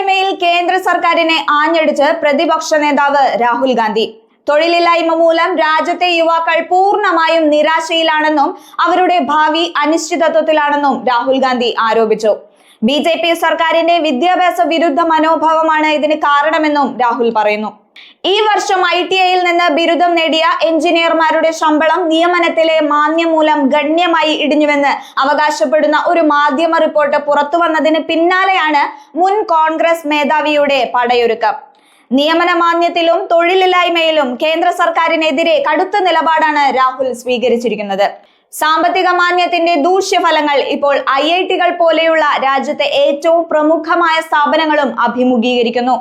തൊഴിലില്ലായ്മയിൽ കേന്ദ്ര സർക്കാരിനെ ആഞ്ഞടിച്ച് പ്രതിപക്ഷ നേതാവ് രാഹുൽ ഗാന്ധി. തൊഴിലില്ലായ്മ മൂലം രാജ്യത്തെ യുവാക്കൾ പൂർണമായും നിരാശയിലാണെന്നും അവരുടെ ഭാവി അനിശ്ചിതത്വത്തിലാണെന്നും രാഹുൽ ഗാന്ധി ആരോപിച്ചു. ബി സർക്കാരിന്റെ വിദ്യാഭ്യാസ വിരുദ്ധ മനോഭാവമാണ് ഇതിന് കാരണമെന്നും രാഹുൽ പറയുന്നു. ഈ വർഷം ഐ ടി ഐയിൽ നിന്ന് ബിരുദം നേടിയ എഞ്ചിനീയർമാരുടെ ശമ്പളം നിയമനത്തിലെ മാന്യം മൂലം ഗണ്യമായി ഇടിഞ്ഞുവെന്ന് അവകാശപ്പെടുന്ന ഒരു മാധ്യമ റിപ്പോർട്ട് പുറത്തു വന്നതിന് പിന്നാലെയാണ് മുൻ കോൺഗ്രസ് മേധാവിയുടെ പടയൊരുക്കം. നിയമന മാന്യത്തിലും തൊഴിലില്ലായ്മയിലും കേന്ദ്ര സർക്കാരിനെതിരെ കടുത്ത നിലപാടാണ് രാഹുൽ സ്വീകരിച്ചിരിക്കുന്നത്. സാമ്പത്തിക മാന്യത്തിന്റെ ദൂഷ്യഫലങ്ങൾ ഇപ്പോൾ ഐ ഐ ടികൾ പോലെയുള്ള രാജ്യത്തെ ഏറ്റവും പ്രമുഖമായ സ്ഥാപനങ്ങളും അഭിമുഖീകരിക്കുന്നു.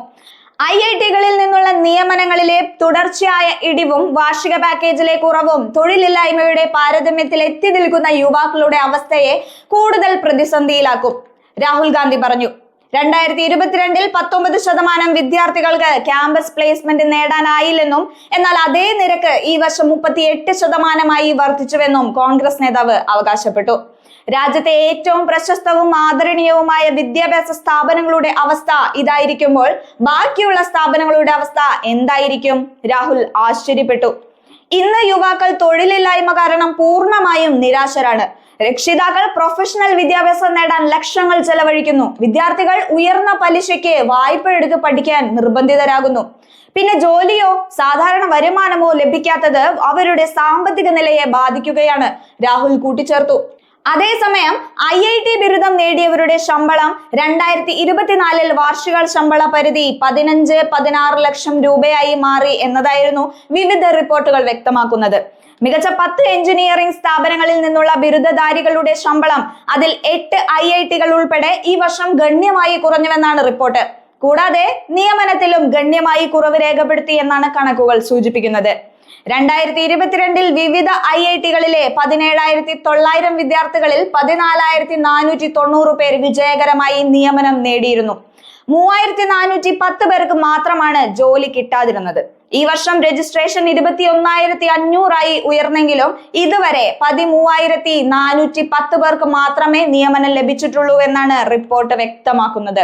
ഐ ഐ ടികളിൽ നിന്നുള്ള നിയമനങ്ങളിലെ തുടർച്ചയായ ഇടിവും വാർഷിക പാക്കേജിലെ കുറവും തൊഴിലില്ലായ്മയുടെ പാരതമ്യത്തിൽ എത്തി നിൽക്കുന്ന യുവാക്കളുടെ അവസ്ഥയെ കൂടുതൽ പ്രതിസന്ധിയിലാക്കും. രാഹുൽ ഗാന്ധി പറഞ്ഞു. രണ്ടായിരത്തി ഇരുപത്തിരണ്ടിൽ പത്തൊമ്പത് ശതമാനം വിദ്യാർത്ഥികൾക്ക് ക്യാമ്പസ് പ്ലേസ്മെന്റ് നേടാനായില്ലെന്നും എന്നാൽ അതേ നിരക്ക് ഈ വർഷം മുപ്പത്തി എട്ട് ശതമാനമായി വർദ്ധിച്ചുവെന്നും കോൺഗ്രസ് നേതാവ് അവകാശപ്പെട്ടു. രാജ്യത്തെ ഏറ്റവും പ്രശസ്തവും ആദരണീയവുമായ വിദ്യാഭ്യാസ സ്ഥാപനങ്ങളുടെ അവസ്ഥ ഇതായിരിക്കുമ്പോൾ ബാക്കിയുള്ള സ്ഥാപനങ്ങളുടെ അവസ്ഥ എന്തായിരിക്കും? രാഹുൽ ആശ്ചര്യപ്പെട്ടു. ഇന്ന് യുവാക്കൾ തൊഴിലില്ലായ്മ കാരണം പൂർണമായും നിരാശരാണ്. രക്ഷിതാക്കൾ പ്രൊഫഷണൽ വിദ്യാഭ്യാസം നേടാൻ ലക്ഷങ്ങൾ ചെലവഴിക്കുന്നു. വിദ്യാർത്ഥികൾ ഉയർന്ന പലിശയ്ക്ക് വായ്പ എടുത്ത് പഠിക്കാൻ നിർബന്ധിതരാകുന്നു. പിന്നെ ജോലിയോ സാധാരണ വരുമാനമോ ലഭിക്കാത്തത് അവരുടെ സാമ്പത്തിക നിലയെ ബാധിക്കുകയാണ്. രാഹുൽ കൂട്ടിച്ചേർത്തു. അതേസമയം ഐ ഐ ടി ബിരുദം നേടിയവരുടെ ശമ്പളം രണ്ടായിരത്തി ഇരുപത്തിനാലിൽ വാർഷിക ശമ്പള പരിധി പതിനഞ്ച് പതിനാറ് ലക്ഷം രൂപയായി മാറി എന്നതായിരുന്നു വിവിധ റിപ്പോർട്ടുകൾ വ്യക്തമാക്കുന്നത്. മികച്ച പത്ത് എഞ്ചിനീയറിംഗ് സ്ഥാപനങ്ങളിൽ നിന്നുള്ള ബിരുദധാരികളുടെ ശമ്പളം അതിൽ എട്ട് ഐ ഐ ടികൾ ഉൾപ്പെടെ ഈ വർഷം ഗണ്യമായി കുറഞ്ഞുവെന്നാണ് റിപ്പോർട്ട്. കൂടാതെ നിയമനത്തിലും ഗണ്യമായി കുറവ് രേഖപ്പെടുത്തി എന്നാണ് കണക്കുകൾ സൂചിപ്പിക്കുന്നത്. രണ്ടായിരത്തി ഇരുപത്തിരണ്ടിൽ വിവിധ ഐ ഐ ടികളിലെ പതിനേഴായിരത്തി തൊള്ളായിരം വിദ്യാർത്ഥികളിൽ പതിനാലായിരത്തി നാനൂറ്റി തൊണ്ണൂറ് പേർ വിജയകരമായി നിയമനം നേടിയിരുന്നു. മൂവായിരത്തി നാനൂറ്റി പത്ത് പേർക്ക് മാത്രമാണ് ജോലി കിട്ടാതിരുന്നത്. ഈ വർഷം രജിസ്ട്രേഷൻ ഇരുപത്തി ഒന്നായിരത്തി അഞ്ഞൂറായി ഉയർന്നെങ്കിലും ഇതുവരെ പതിമൂവായിരത്തി നാനൂറ്റി പത്ത് പേർക്ക് മാത്രമേ നിയമനം ലഭിച്ചിട്ടുള്ളൂ എന്നാണ് റിപ്പോർട്ട് വ്യക്തമാക്കുന്നത്.